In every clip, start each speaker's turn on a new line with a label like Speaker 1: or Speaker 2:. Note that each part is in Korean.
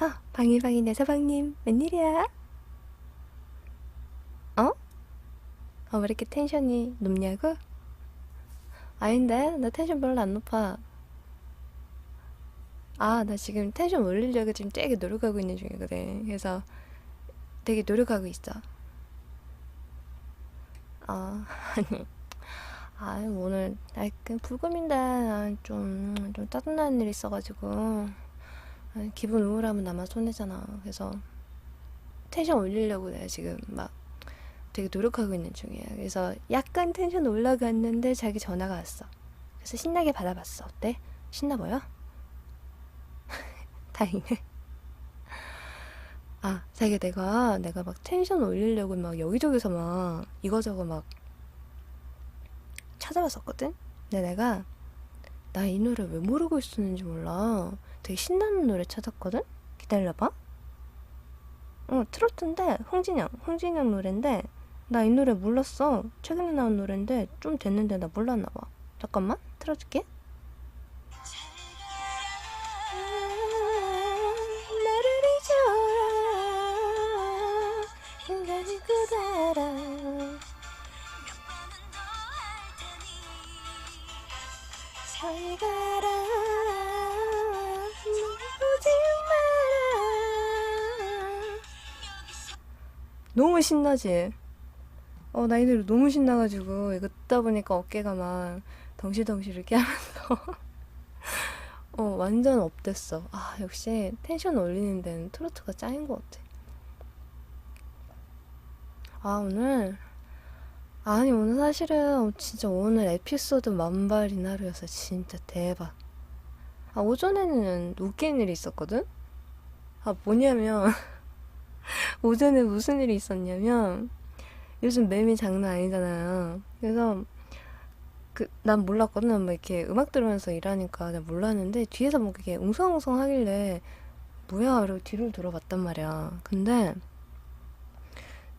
Speaker 1: 아, 방이방이 내 서방님, 웬일이야? 어? 어, 왜 이렇게 텐션이 높냐고? 아닌데, 나 텐션 별로 안 높아. 아, 나 지금 텐션 올리려고 지금 되게 노력하고 있는 중이거든. 그래서 되게 노력하고 있어. 아, 아니. 아, 오늘 약간 불금인데 아, 좀, 좀 짜증나는 일 있어가지고 아, 기분 우울하면 나만 손해잖아. 그래서 텐션 올리려고 내가 지금 막 되게 노력하고 있는 중이야. 그래서 약간 텐션 올라갔는데 자기 전화가 왔어. 그래서 신나게 받아봤어. 어때? 신나 보여? 다행이네. 아, 자기 내가 내가 막 텐션 올리려고 막 여기저기서 막 이거저거 막 찾아봤었거든? 근데 내가 나 이 노래 왜 모르고 있었는지 몰라. 되게 신나는 노래 찾았거든? 기다려봐. 어, 트로트인데 홍진영, 홍진영 노래인데 나 이 노래 몰랐어. 최근에 나온 노래인데 좀 됐는데 나 몰랐나 봐. 잠깐만, 틀어줄게. 너무 신나지? 어, 나 이 노래 너무 신나가지고 이거 듣다 보니까 어깨가 막 덩실덩실 이렇게 하면서 어, 완전 업됐어. 아, 역시 텐션 올리는 데는 트로트가 짱인 것 같아. 아, 오늘 아니, 오늘 사실은 진짜 오늘 에피소드 만발인 하루였어. 진짜 대박. 아, 오전에는 웃긴 일이 있었거든? 아, 뭐냐면, 오전에 무슨 일이 있었냐면, 요즘 맴이 장난 아니잖아요. 그래서, 그, 난 몰랐거든. 막 이렇게 음악 들으면서 일하니까 난 몰랐는데, 뒤에서 뭐 이렇게 웅성웅성 하길래, 뭐야? 이러고 뒤를 돌아봤단 말이야. 근데,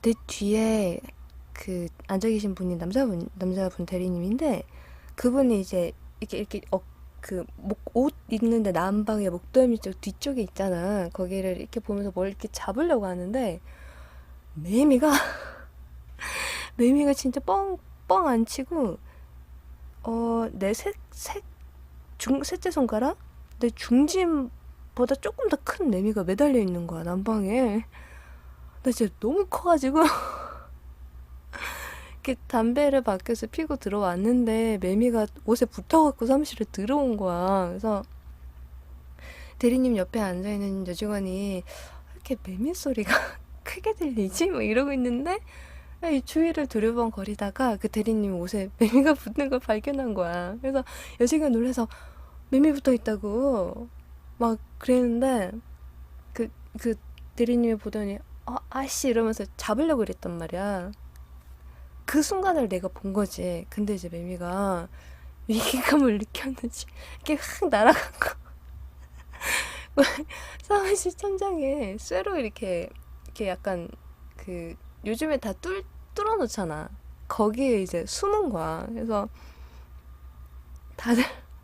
Speaker 1: 내 뒤에 그 앉아 계신 분이 남자분 남자분 대리님인데 그분이 이제 이렇게 이렇게 어 그목옷 입는데 남방에 목덜미 쪽 뒤쪽에 있잖아. 거기를 이렇게 보면서 뭘 이렇게 잡으려고 하는데 매미가 매미가 진짜 뻥뻥 안 치고 어내색색중 셋째 손가락? 내 중심보다 조금 더 큰 매미가 매달려 있는 거야 남방에. 나 진짜 너무 커가지고 이렇게 담배를 밖에서 피고 들어왔는데 매미가 옷에 붙어갖고 사무실에 들어온 거야. 그래서 대리님 옆에 앉아있는 여직원이 이렇게 매미 소리가 크게 들리지? 뭐 이러고 있는데 이 주위를 두리번거리다가 그 대리님 옷에 매미가 붙는 걸 발견한 거야. 그래서 여직원 놀라서 매미 붙어 있다고 막 그랬는데 그, 그 대리님이 보더니 아, 아씨 이러면서 잡으려고 그랬단 말이야. 그 순간을 내가 본 거지. 근데 이제 매미가 위기감을 느꼈는지 이렇게 확 날아간 거. 사무실 천장에 쇠로 이렇게 이렇게 약간 그 요즘에 다 뚫, 뚫어 놓잖아. 거기에 이제 숨은 거야. 그래서 다들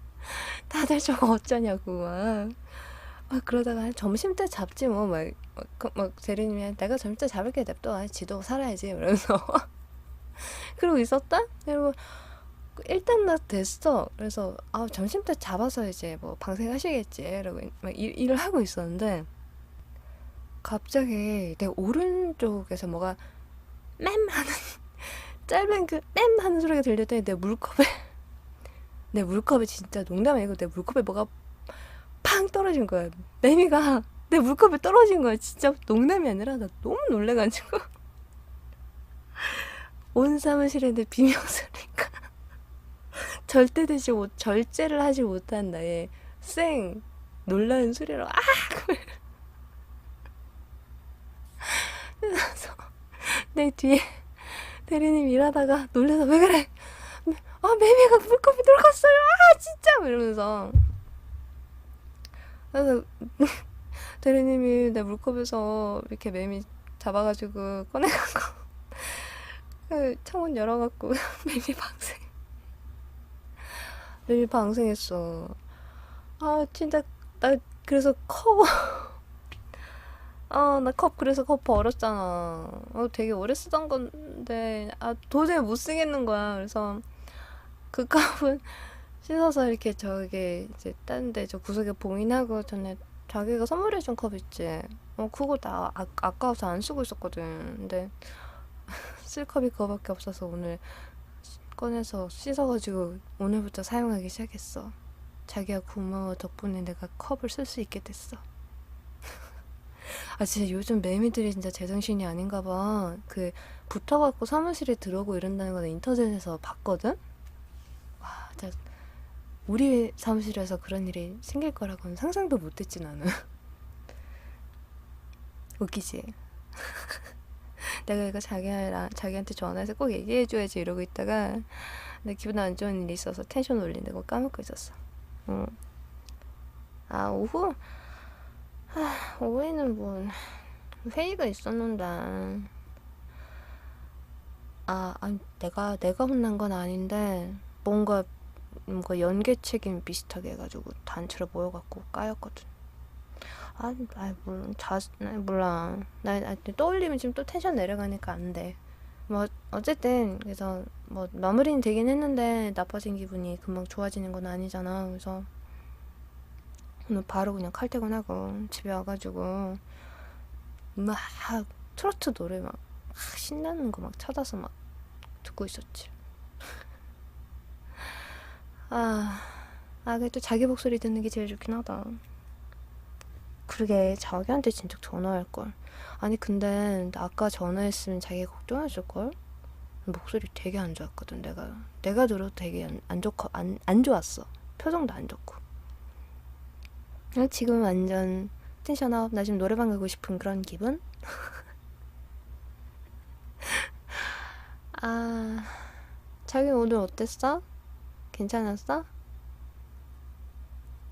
Speaker 1: 다들 저거 어쩌냐고 막. 아, 그러다가 점심 때 잡지 뭐, 막, 막, 막 대리님이 내가 점심 때 잡을게 냅둬. 아, 지도 살아야지. 이러면서. 그러고 있었다? 그리고 일단 나 됐어. 그래서 아 점심 때 잡아서 이제 뭐 방생하시겠지. 이러고 막 일, 일을 하고 있었는데 갑자기 내 오른쪽에서 뭐가 맴 하는 짧은 그 맴 하는 소리가 들렸더니 내 물컵에 내 물컵에 진짜 농담 아니고 내 물컵에 뭐가 팡 떨어진 거야. 매미가 내 물컵에 떨어진 거야. 진짜 농담이 아니라 나 너무 놀래가지고 온 사무실에 내 비명 소리가 절대 되지 못 절제를 하지 못한 나의 쌩 놀라는 소리로 아! 그래서 내 뒤에 대리님 일하다가 놀라서 왜 그래? 아 매미가 물컵에 들어갔어요. 아 진짜! 이러면서. 그래서 대리님이 내 물컵에서 이렇게 매미 잡아가지고 꺼내갖고 그 창문 열어갖고 매미 방생 매미 방생했어 아 진짜 나 그래서 커 아, 나 컵 그래서 컵 버렸잖아. 어, 되게 오래 쓰던 건데, 아, 도저히 못 쓰겠는 거야. 그래서 그 컵은 씻어서 이렇게 저기 이제 딴 데 저 구석에 봉인하고 전에 자기가 선물해준 컵 있지. 어, 그거 나 아, 아까워서 안 쓰고 있었거든. 근데 쓸 컵이 그거밖에 없어서 오늘 꺼내서 씻어가지고 오늘부터 사용하기 시작했어. 자기야 고마워 덕분에 내가 컵을 쓸 수 있게 됐어. 아 진짜 요즘 매미들이 진짜 제정신이 아닌가 봐. 그 붙어갖고 사무실에 들어오고 이런다는 거는 인터넷에서 봤거든? 와 진짜 우리 사무실에서 그런 일이 생길 거라고는 상상도 못했지 나는. 웃기지? 내가 이거 자기랑 자기한테 전화해서 꼭 얘기해줘야지 이러고 있다가 내 기분 안 좋은 일이 있어서 텐션 올린다고 까먹고 있었어. 응. 아 오후 아, 오후에는 뭐 회의가 있었는데 아, 아니 내가 내가 혼난 건 아닌데 뭔가 뭔가 연계 책임 비슷하게 해가지고 단체로 모여갖고 까였거든. 아, 아, 물론 자, 몰라. 나, 나 떠올리면 지금 또 텐션 내려가니까 안 돼. 뭐 어쨌든 그래서 뭐 마무리는 되긴 했는데 나빠진 기분이 금방 좋아지는 건 아니잖아. 그래서 오늘 바로 그냥 칼퇴근하고 집에 와가지고 막 트로트 노래 막, 막 신나는 거 막 찾아서 막 듣고 있었지. 아, 아, 그래도 자기 목소리 듣는 게 제일 좋긴 하다. 그러게, 자기한테 진짜 전화할걸. 아니, 근데 나 아까 전화했으면 자기 걱정했을걸? 목소리 되게 안 좋았거든, 내가. 내가 들어도 되게 안, 안 좋고, 안, 안 좋았어. 표정도 안 좋고. 어, 지금 완전 텐션업. 나 지금 노래방 가고 싶은 그런 기분? 아, 자기 오늘 어땠어? 괜찮았어?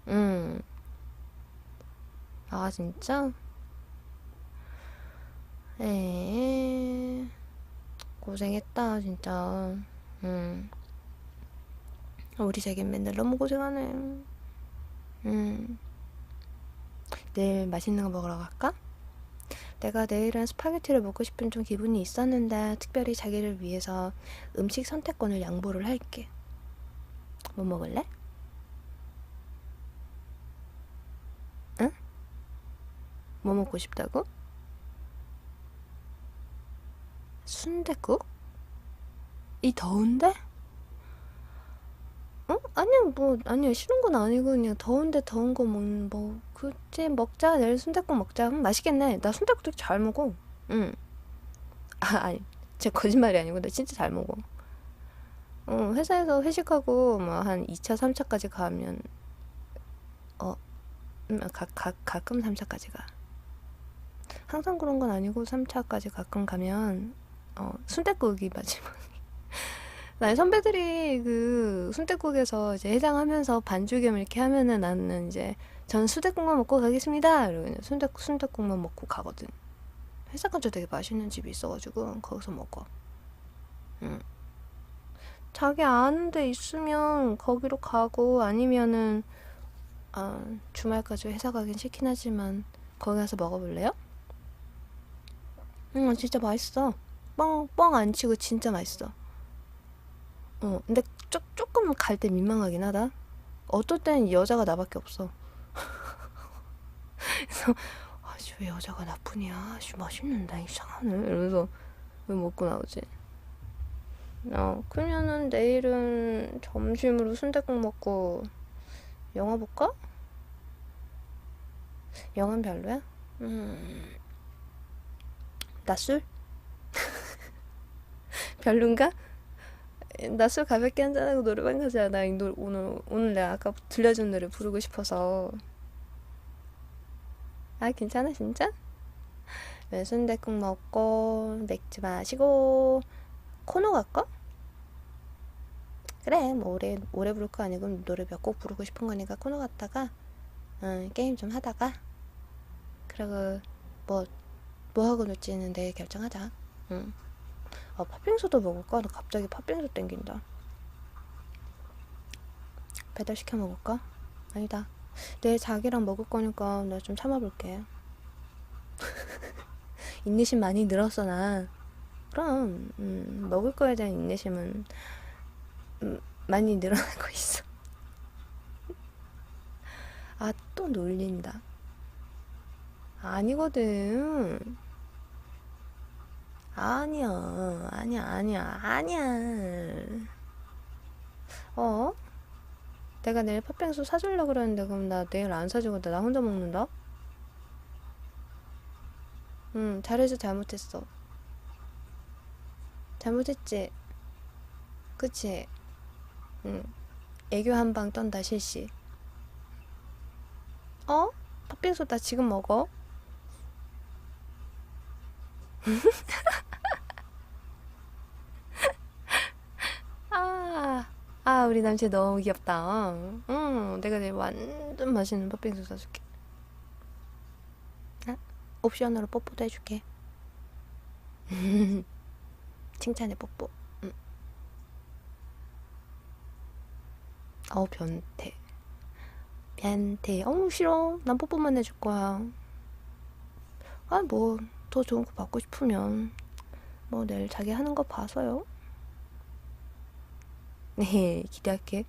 Speaker 1: 응. 아, 진짜? 에 고생했다, 진짜. 응. 우리 자기 맨날 너무 고생하네. 응. 내일 맛있는 거 먹으러 갈까? 내가 내일은 스파게티를 먹고 싶은 좀 기분이 있었는데 특별히 자기를 위해서 음식 선택권을 양보를 할게. 뭐 먹을래? 뭐 먹고 싶다고? 순댓국? 이 더운데? 어? 아니야, 뭐, 아니야, 싫은 건 아니고, 그냥 더운데 더운 거 먹는, 뭐, 그치, 먹자. 내일 순댓국 먹자. 음, 맛있겠네. 나 순댓국 되게 잘 먹어. 응. 아, 아니, 제 거짓말이 아니고, 나 진짜 잘 먹어. 어, 회사에서 회식하고, 뭐, 한 2차, 3차까지 가면, 어, 음, 가, 가, 가끔 3차까지 가. 항상 그런 건 아니고, 3차까지 가끔 가면, 어, 순댓국이 마지막. 나의 선배들이 그 순댓국에서 이제 해장하면서 반죽 겸 이렇게 하면은 나는 이제 전 순댓국만 먹고 가겠습니다. 이러고 그냥 순댓국 순댓국만 먹고 가거든. 회사 근처 되게 맛있는 집이 있어가지고 거기서 먹어. 응. 자기 아는 데 있으면 거기로 가고 아니면은 아, 주말까지 회사 가긴 싫긴 하지만 거기 가서 먹어볼래요? 응, 진짜 맛있어. 뻥, 뻥 안 치고 진짜 맛있어. 어, 근데 쪼, 조금 갈 때 민망하긴 하다. 어떨 땐 여자가 나밖에 없어. 그래서 아씨 왜 여자가 나쁘냐? 아씨 맛있는데 이상하네. 이러면서 왜 먹고 나오지? 어, 그러면은 내일은 점심으로 순댓국 먹고 영화 볼까? 영화는 별로야? 음, 낮술? 별론가? 낮술 가볍게 한잔하고 노래방 가자. 나이 노, 오늘 오늘 내가 아까 들려준 노래 부르고 싶어서. 아 괜찮아 진짜? 순댓국 먹고 맥주 마시고 코너 갈까? 그래 뭐 오래 오래 부를 거 아니고 노래 몇 곡 부르고 싶은 거니까 코너 갔다가 응, 게임 좀 하다가 그리고 뭐 뭐 하고 놀지는 내일 결정하자. 응. 아 팥빙수도 먹을까? 나 갑자기 팥빙수 땡긴다. 배달 시켜 먹을까? 아니다. 내일 자기랑 먹을 거니까 내가 좀 참아볼게. 인내심 많이 늘었어, 나. 그럼, 음, 먹을 거에 대한 인내심은, 음, 많이 늘어나고 있어. 아, 또 놀린다. 아니거든. 아니야, 아니야, 아니야, 아니야. 어? 내가 내일 팥빙수 사주려고 그랬는데, 그럼 나 내일 안 사주고 나 혼자 먹는다? 응, 잘해서 잘못했어. 잘못했지? 그치? 응. 애교 한 방 떤다, 실시. 어? 팥빙수 나 지금 먹어? 아, 아, 우리 남친 너무 귀엽다. 응, 내가 내일 완전 맛있는 팥빙수 사줄게. 아, 옵션으로 뽀뽀도 해줄게. 칭찬해, 뽀뽀. 응. 어, 변태. 변태. 어우, 싫어. 난 뽀뽀만 해줄 거야. 아, 뭐, 더 좋은 거 받고 싶으면, 뭐, 내일 자기 하는 거 봐서요. 네, 기대할게.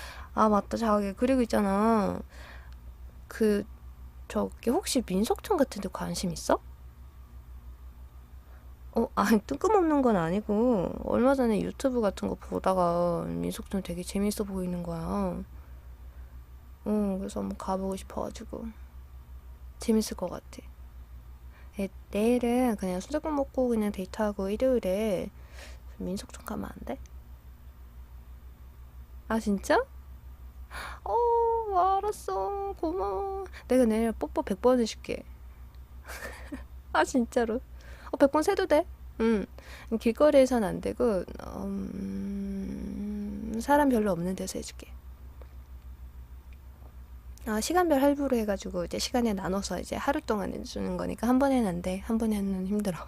Speaker 1: 아, 맞다, 자기. 그리고 있잖아. 그, 저기, 혹시 민속촌 같은 데 관심 있어? 어, 아니, 뜬금없는 건 아니고, 얼마 전에 유튜브 같은 거 보다가 민속촌 되게 재밌어 보이는 거야. 응, 그래서 한번 가보고 싶어가지고. 재밌을 것 같아. 에, 내일은 그냥 수제국 먹고 그냥 데이트하고 일요일에 민속 촌 가면 안 돼? 아, 진짜? 어, 알았어. 고마워. 내가 내일 뽀뽀 100번 해줄게. 아, 진짜로. 어, 100번 세도 돼. 응. 길거리에선 안 되고, 음, 사람 별로 없는 데서 해줄게. 아, 시간별 할부로 해가지고 이제 시간에 나눠서 이제 하루 동안 해주는 거니까 한 번에는 안 돼. 한 번에는 힘들어.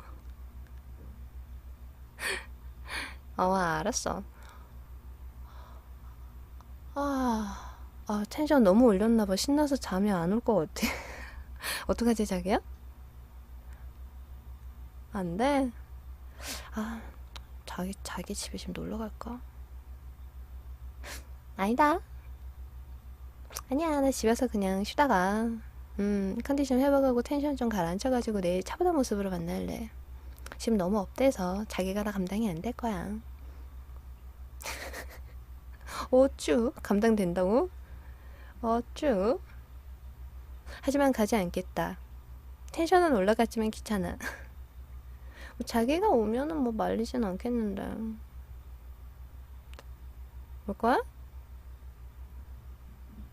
Speaker 1: 어, 알았어. 아, 아, 텐션 너무 올렸나 봐. 신나서 잠이 안 올 것 같아. 어떡하지, 자기야? 안 돼? 아, 자기, 자기 집에 지금 놀러 갈까? 아니다. 아니야, 나 집에서 그냥 쉬다가, 음, 컨디션 회복하고 텐션 좀 가라앉혀가지고 내일 차분한 모습으로 만날래. 지금 너무 업돼서 자기가 다 감당이 안 될 거야. 어쭈? 감당된다고? 어쭈? 하지만 가지 않겠다. 텐션은 올라갔지만 귀찮아. 뭐 자기가 오면은 뭐 말리진 않겠는데. 올 거야?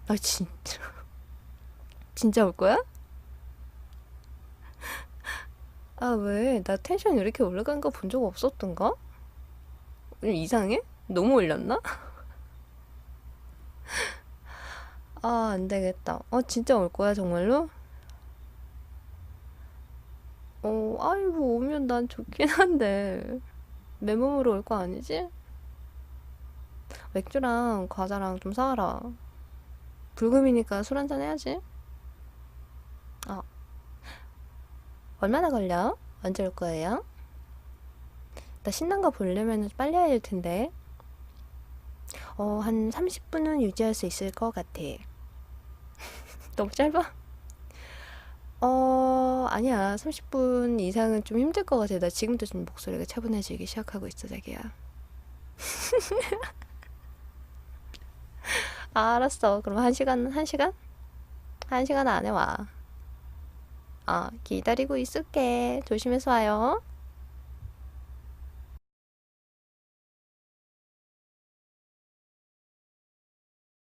Speaker 1: 아, 진짜. 진짜 올 거야? 아, 왜? 나 텐션 이렇게 올라간 거 본 적 없었던가? 이상해? 너무 올렸나? 아, 안 되겠다. 어, 진짜 올 거야, 정말로? 어, 아이고, 오면 난 좋긴 한데. 내 몸으로 올 거 아니지? 맥주랑 과자랑 좀 사와라. 불금이니까 술 한잔 해야지. 어, 얼마나 걸려? 언제 올 거예요? 나 신난 거 보려면 빨리 해야 할 텐데. 어, 한 30분은 유지할 수 있을 것 같아. 너무 짧아? 어, 아니야. 30분 이상은 좀 힘들 것 같아. 나 지금도 좀 목소리가 차분해지기 시작하고 있어, 자기야. 아, 알았어. 그럼 한 시간, 한 시간? 한 시간 안에 와. 아, 기다리고 있을게. 조심해서 와요.